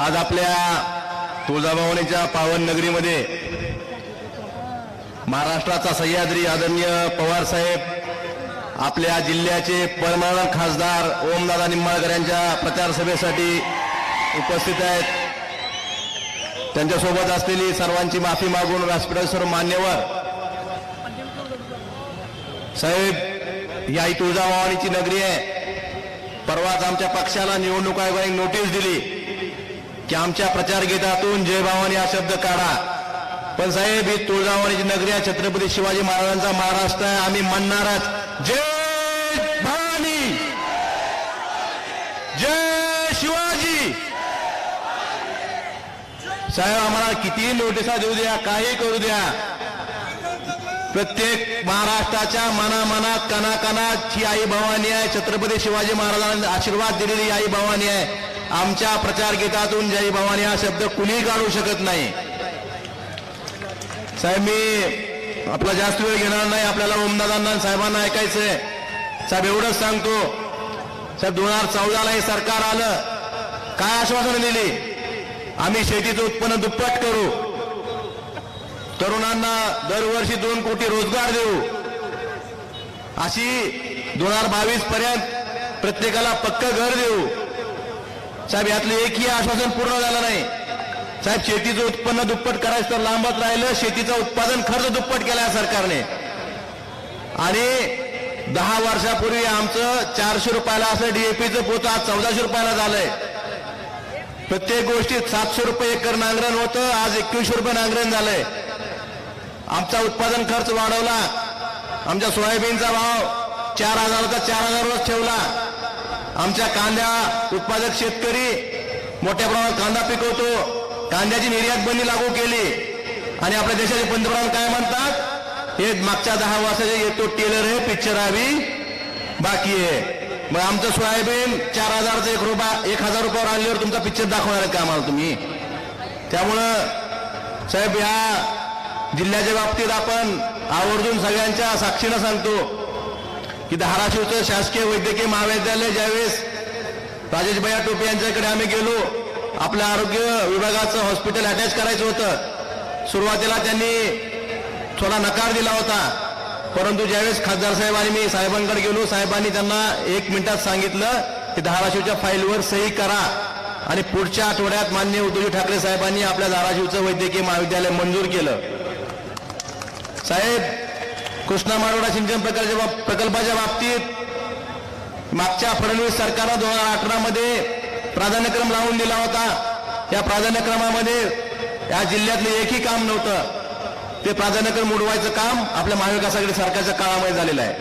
आज आपल्या तुळजाभवानीच्या पावन नगरीमध्ये महाराष्ट्राचा सह्याद्री आदरणीय पवार साहेब आपल्या जिल्ह्याचे परमानंद खासदार ओमदादा निंबाळकर यांच्या प्रचार सभेसाठी उपस्थित आहेत. त्यांच्यासोबत असलेली सर्वांची माफी मागून व्यासपीठावर मान्यवर साहेब या ही तुळजाभवानीची नगरी आहे. परवाच आमच्या पक्षाला निवडणूक आयोगाने नोटीस दिली. की आमच्या प्रचार गीतातून जय भावानी हा शब्द काढा. पण साहेब ही तुळजाभवानीची नगरी आहे छत्रपती शिवाजी महाराजांचा महाराष्ट्र आहे. आम्ही म्हणणारच जय भवानी! जय शिवाजी! साहेब आम्हाला कितीही नोटिसा देऊ द्या काही करू द्या. प्रत्येक महाराष्ट्राच्या मनामनात कणाकणात ही आई भवानी आहे छत्रपती शिवाजी महाराजांना आशीर्वाद दिलेली आई भवानी आहे. आमच्या प्रचार गीतातून जय भवानी हा शब्द कुणीही काढू शकत नाही. साहेब मी आपला जास्त वेळ घेणार नाही आपल्याला ओमदादांना साहेबांना ऐकायचंय. साहेब एवढंच सांगतो. साहेब दोन हजार चौदाला हे सरकार आलं. काय आश्वासनं दिली? आम्ही शेतीचं उत्पन्न दुप्पट करू. तरुणांना दरवर्षी दोन कोटी रोजगार देऊ. अशी दोन हजार बावीस पर्यंत प्रत्येकाला पक्क घर देऊ. साहेब यातलं एकही आश्वासन पूर्ण झालं नाही. साहेब शेतीचं उत्पन्न दुप्पट करायचं तर लांबच राहिलं. शेतीचं उत्पादन खर्च दुप्पट केला या सरकारने. आणि दहा वर्षापूर्वी आमचं चारशे रुपयाला असं डीएपीचं पोतं आज चौदाशे रुपयाला झालंय. प्रत्येक गोष्टीत सातशे रुपये एकर नांगरण होतं. आज एकवीसशे रुपये नांगरण झालंय. आमचा उत्पादन खर्च वाढवला. आमच्या सोयाबीनचा भाव चार हजाराचा चार हजारवरच ठेवला. आमच्या कांद्या उत्पादक शेतकरी मोठ्या प्रमाणात कांदा पिकवतो. कांद्याची निर्यात बंदी लागू केली. आणि आपल्या देशाचे पंतप्रधान काय म्हणतात? हे मागच्या दहा वर्षाचे येतो टेलर आहे पिक्चर हवी बाकी आहे. मग आमचं सोयाबीन चार हजारचं एक रुपया एक हजार रुपयावर आणल्यावर तुमचा पिक्चर दाखवणार आहे का आम्हाला तुम्ही? त्यामुळं साहेब ह्या जिल्ह्याच्या बाबतीत आपण आवर्जून सगळ्यांच्या साक्षीनं सांगतो. की धाराशिवचं शासकीय वैद्यकीय महाविद्यालय ज्यावेळेस राजेश भैया टोपे यांच्याकडे आम्ही गेलो आपल्या आरोग्य विभागाचं हॉस्पिटल अटॅच करायचं होतं. सुरुवातीला त्यांनी थोडा नकार दिला होता. परंतु ज्यावेळेस खासदार साहेब आणि मी साहेबांकडे गेलो साहेबांनी त्यांना एक मिनिटात सांगितलं की धाराशिवच्या फाईलवर सही करा आणि पुढच्या आठवड्यात मान्य उद्धवजी ठाकरे साहेबांनी आपल्या धाराशिवचं वैद्यकीय महाविद्यालय मंजूर केलं. साहेब कृष्णा मारोडा सिंचन प्रकल्पाच्या प्रकल्पाच्या बाबतीत मागच्या फडणवीस सरकारनं दोन हजार अठरामध्ये प्राधान्यक्रम लावून दिला होता. या प्राधान्यक्रमामध्ये या जिल्ह्यातलं एकही काम नव्हतं. ते प्राधान्यक्रम उडवायचं काम आपल्या महाविकासाकडे सरकारच्या काळामध्ये झालेलं आहे.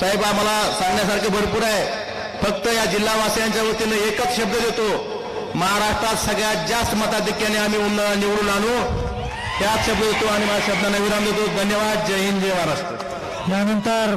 साहेब आम्हाला सांगण्यासारखे भरपूर आहे. फक्त या जिल्हावासियांच्या वतीनं एकच शब्द देतो. महाराष्ट्रात सगळ्यात जास्त मताधिक्याने आम्ही उन्हाळा निवडून आणू. त्याच शब्द देतो आणि माझ्या शब्दांना विराम देतो. धन्यवाद. जय हिंद. जय महाराष्ट्र. यानंतर